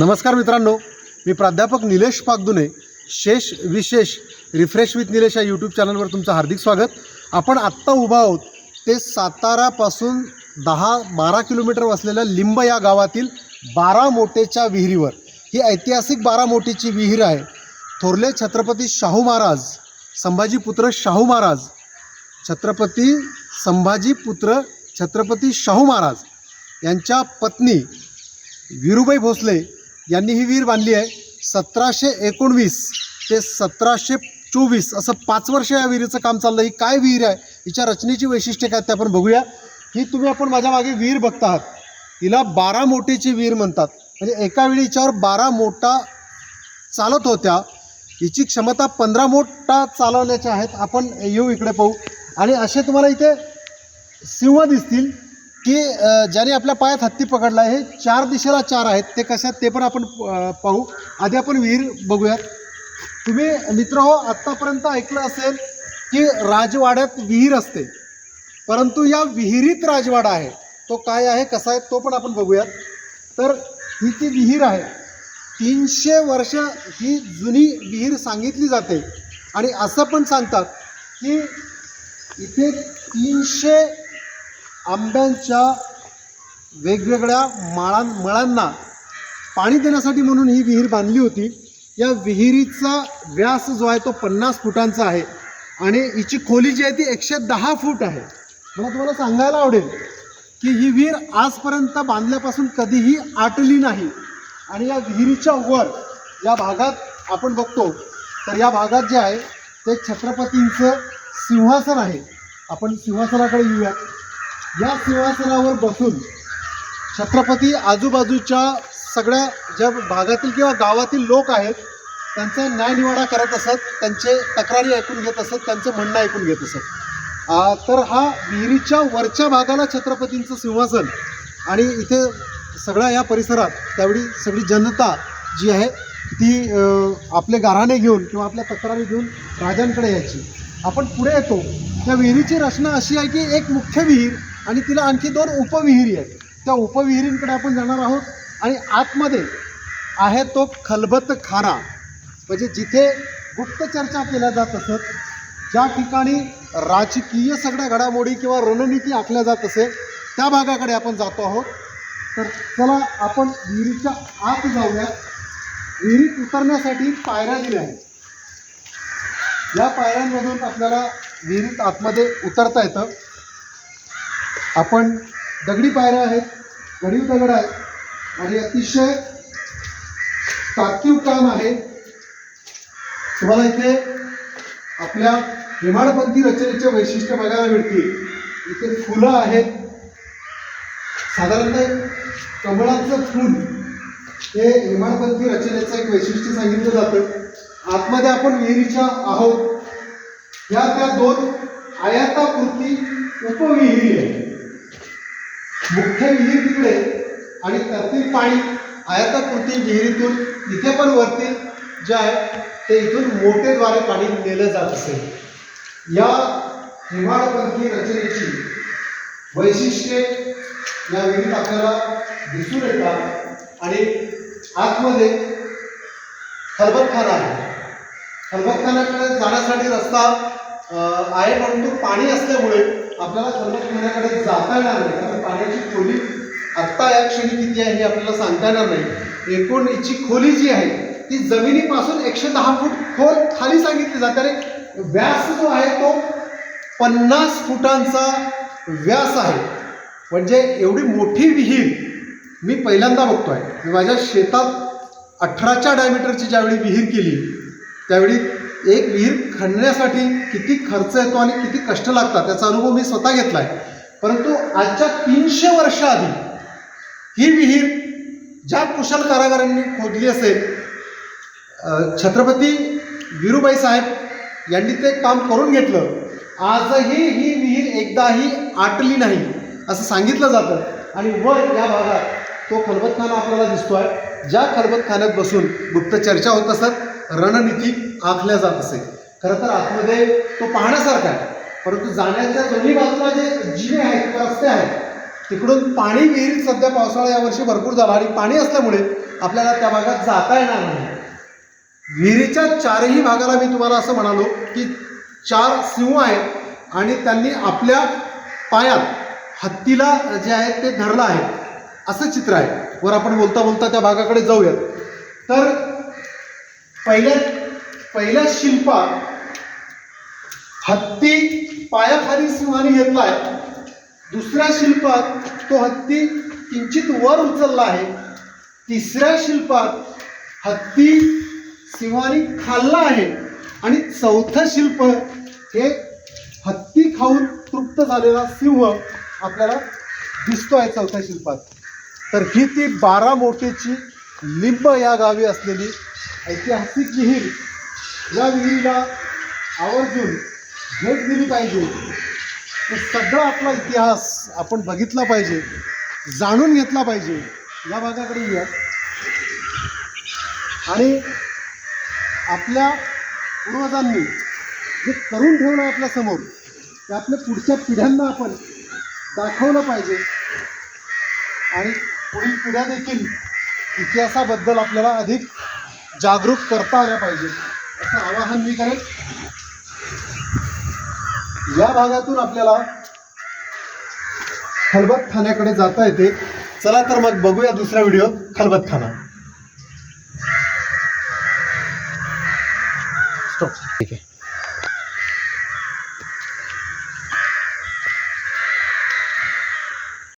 नमस्कार मित्रांनो मी प्राध्यापक निलेश पागदुने शेष विशेष रिफ्रेश विथ निलेश या यूट्यूब चॅनलवर तुमचं हार्दिक स्वागत. आपण आत्ता उभा आहोत ते सातारापासून दहा बारा किलोमीटर वसलेल्या लिंब या गावातील बारा मोटेच्या विहिरीवर. ही ऐतिहासिक बारा मोटेची विहीर आहे. थोरले छत्रपती शाहू महाराज संभाजीपुत्र शाहू महाराज छत्रपती संभाजीपुत्र छत्रपती शाहू महाराज यांच्या पत्नी विरुबाई भोसले यांनी ही विहीर बांधली आहे. सतराशे एकोणवीस ते सतराशे चोवीस असं पाच वर्ष या विहिरीचं काम चाललं. ही काय विहीर आहे? हिच्या रचनेची वैशिष्ट्ये काय ते आपण बघूया. ही तुम्ही आपण माझ्या मागे विहीर बघता आहात हिला बारा मोठीची विहीर म्हणतात. म्हणजे एका वेळी हिच्यावर बारा मोठा चालत होत्या. हिची क्षमता पंधरा मोठा चालवण्याच्या आहेत. आपण येऊ इकडे पाहू. आणि असे तुम्हाला इथे सिंह दिसतील. की ज्याने आपल्या पायात हत्ती पकडला आहे हे चार दिशेला चार आहेत ते कशात ते पण आपण पाहू. आधी आपण विहीर बघूयात. तुम्ही मित्र हो आत्तापर्यंत ऐकलं असेल की राजवाड्यात विहीर असते. परंतु या विहिरीत राजवाडा आहे. तो काय आहे कसा आहे तो पण आपण बघूयात. तर ही ती विहीर आहे तीनशे वर्ष ही जुनी विहीर सांगितली जाते. आणि असं पण सांगतात की इथे तीनशे आंब्यांच्या वेगवेगळ्या माळां मळांना पाणी देण्यासाठी म्हणून ही विहीर बांधली होती. या विहिरीचा व्यास जो आहे तो पन्नास फुटांचा आहे आणि हिची खोली जी आहे ती एकशे दहा फूट आहे. मला तुम्हाला सांगायला आवडेल की ही विहीर आजपर्यंत बांधल्यापासून कधीही आटली नाही. आणि या विहिरीच्या वर या भागात आपण बघतो तर या भागात जे आहे ते छत्रपतींचं सिंहासन आहे. आपण सिंहासनाकडे येऊयात. या सिंहासनावर बसून छत्रपती आजूबाजूच्या सगळ्या ज्या भागातील किंवा गावातील लोक आहेत त्यांचा न्यायनिवाडा करत असत त्यांचे तक्रारी ऐकून घेत असत त्यांचं म्हणणं ऐकून घेत असत. तर हा विहिरीच्या वरच्या भागाला छत्रपतींचं सिंहासन आणि इथे सगळ्या या परिसरात त्यावेळी सगळी जनता जी आहे ती आपले गाऱ्हाणे घेऊन किंवा आपल्या तक्रारी घेऊन राजांकडे यायची. आपण पुढे येतो. त्या विहिरीची रचना अशी आहे की एक मुख्य विहीर आणि तिला आणखी दोन उपविहिरी आहेत. त्या उपविहिरींकडे आपण जाणार आहोत आणि आतमध्ये आहे तो खलबत खाना. म्हणजे जिथे गुप्त चर्चा केल्या जात असत ज्या ठिकाणी राजकीय सगळ्या घडामोडी किंवा रणनीती आखल्या जात असेल त्या भागाकडे आपण जातो आहोत. तर चला आपण विहिरीच्या आत जाऊया. विहिरीत उतरण्यासाठी पायऱ्या दिल्या आहेत. या पायऱ्यांमधून आपल्याला विहिरीत आतमध्ये उतरता येतं. आपण दगडी पायऱ्या आहेत गडीव दगड आहेत आणि अतिशय तात्विक काम आहे. तुम्हाला इथे आपल्या हिमाळपंथी रचनेचे वैशिष्ट्य बघायला मिळतील. इथे फुलं आहेत. साधारणतः कमळाचं फूल हे हिमाळपंथी रचनेचं एक वैशिष्ट्य सांगितलं जातं. आतमध्ये आपण विहिरीच्या आहोत. ह्या त्या दोन आयातापुरती उपविहिरी आहे मुख्य विहीर तिकडे आणि त्यातील पाणी आयातापुरती विहिरीतून इथे पण वरती जे आहे ते इथून मोठेद्वारे पाणी नेलं जात असेल या हिमाळपंथी रचनेची वैशिष्ट्ये या विहिरीत आपल्याला दिसून येतात आणि आतमध्ये खलबतखाना आहे. खलबतखानाकडे जाण्यासाठी रस्ता आहे परंतु पाणी असल्यामुळे आपल्याला खलबतखान्याकडे जाता येणार नाही. कारण पाण्याची खोली आत्ता या क्षणी किती आहे हे आपल्याला सांगता येणार नाही. एकूण हिची खोली जी आहे ती जमिनीपासून एकशे दहा फूट खोल खाली सांगितली जाते. आणि व्यास जो आहे तो पन्नास फुटांचा व्यास आहे. म्हणजे एवढी मोठी विहीर मी पहिल्यांदा बघतो आहे मी माझ्या शेतात अठराच्या डायमीटरची ज्यावेळी विहीर केली त्यावेळी एक विहीर खणण्यासाठी किती खर्च येतो आणि किती कष्ट लागतात त्याचा अनुभव मी स्वतः घेतला आहे परंतु आजच्या तीनशे वर्ष आधी ही विहीर ज्या कुशल कारागारांनी खोदली असेल छत्रपती विरुबाई साहेब यांनी ते काम करून घेतलं. आजही ही विहीर एकदाही आटली नाही असं सांगितलं जातं. आणि वर या भागात तो खलबतखाना आपल्याला दिसतो आहे ज्या खलबतखान्यात बसून गुप्त चर्चा होत असत रणनीती आखल्या जात असे. खरं तर आतमध्ये तो पाहण्यासारखा आहे. परंतु जाण्याच्या दोन्ही बाजूला जे जिने आहेत किंवा रस्ते आहेत तिकडून पाणी विहिरीत सध्या पावसाळा यावर्षी भरपूर झाला आणि पाणी असल्यामुळे आपल्याला त्या भागात जाता येणार नाही. विहिरीच्या चारही भागाला मी तुम्हाला असं म्हणालो की चार सिंह आहेत आणि त्यांनी आपल्या पायात हत्तीला जे आहे ते धरलं आहे. असं चित्र आहे. वर आपण बोलता बोलता त्या भागाकडे जाऊयात. तर पहिल्या पहिल्या शिल्पात हत्ती पायाखाली सिंहाने घेतलाय. दुसऱ्या शिल्पात तो हत्ती किंचित वर उचलला आहे. तिसऱ्या शिल्पात हत्ती सिंहाने खाल्ला आहे. आणि चौथं शिल्प हे हत्ती खाऊन तृप्त झालेला सिंह आपल्याला दिसतो आहे चौथ्या शिल्पात. तर ही ती बारा मोठेची लिंब या गावी असलेली ऐतिहासिक विहीर. या विहिरीला आवर्जून भेट दिली पाहिजे. सगळा आपला इतिहास आपण बघितला पाहिजे जाणून घेतला पाहिजे. या भागाकडे येऊया. आणि आपल्या पूर्वजांनी जे करून ठेवलं आहे आपल्यासमोर ते आपल्या पुढच्या पिढ्यांना आपण दाखवलं पाहिजे. आणि पुढील पिढ्या देखील इतिहासाबद्दल आपल्याला अधिक जागरूक करता आल्या पाहिजेत. असं आवाहन मी करेन. या भागातून आपल्याला खलबत खाण्याकडे जाता येते. चला तर मग बघूया दुसरा व्हिडिओ खलबत खाना स्टॉप ठीक आहे.